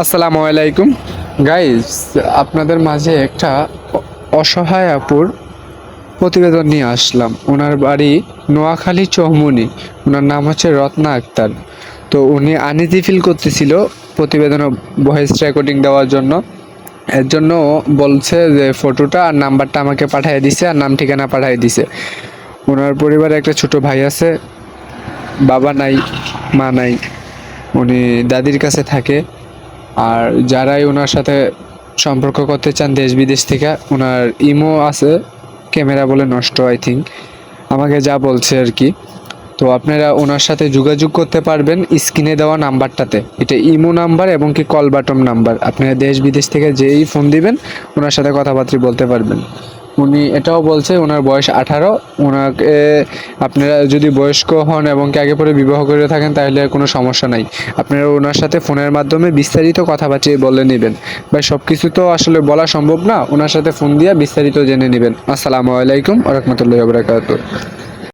আসসালামু আলাইকুম। গাইজ আপনাদের মাঝে একটা অসহায় আপুর প্রতিবেদন নিয়ে আসলাম। ওনার বাড়ি নোয়াখালী চৌমুনি ওনার নাম হচ্ছে রত্না আক্তার। তো উনি আনিজি ফিল করতেছিল প্রতিবেদনে ভয়েস রেকর্ডিং দেওয়ার জন্য। এর জন্য বলছে যে ফটোটা আর নাম্বারটা আমাকে পাঠিয়ে দিছে আর নাম ঠিকানা পাঠিয়ে দিছে। ওনার পরিবারে একটা ছোট ভাই আছে, বাবা নাই, মা নাই। উনি দাদির কাছে থাকে। আর যারাই ওনার সাথে সম্পর্ক করতে চান দেশ বিদেশ থেকে, ওনার ইমো আছে, ক্যামেরা বলে নষ্ট আই থিঙ্ক আমাকে যা বলছে আর কি। তো আপনারা ওনার সাথে যোগাযোগ করতে পারবেন স্ক্রিনে দেওয়া নাম্বারটাতে। এটা ইমো নাম্বার এবং কি কল বাটম নাম্বার। আপনারা দেশ বিদেশ থেকে যেই ফোন দিবেন, ওনার সাথে কথাবার্তা বলতে পারবেন। উনি এটাও বলছে ওনার বয়স আঠারো। ওনাকে আপনারা যদি বয়স্ক হন এবং কি আগে পরে বিবাহ করে থাকেন, তাহলে কোনো সমস্যা নাই। আপনারা ওনার সাথে ফোনের মাধ্যমে বিস্তারিত কথা বাঁচিয়ে বলে নেবেন। ভাই সব কিছু তো আসলে বলা সম্ভব না। ওনার সাথে ফোন দিয়ে বিস্তারিত জেনে নেবেন। আসসালামু আলাইকুম রহমতুল্লাহ বরাকাতুহ।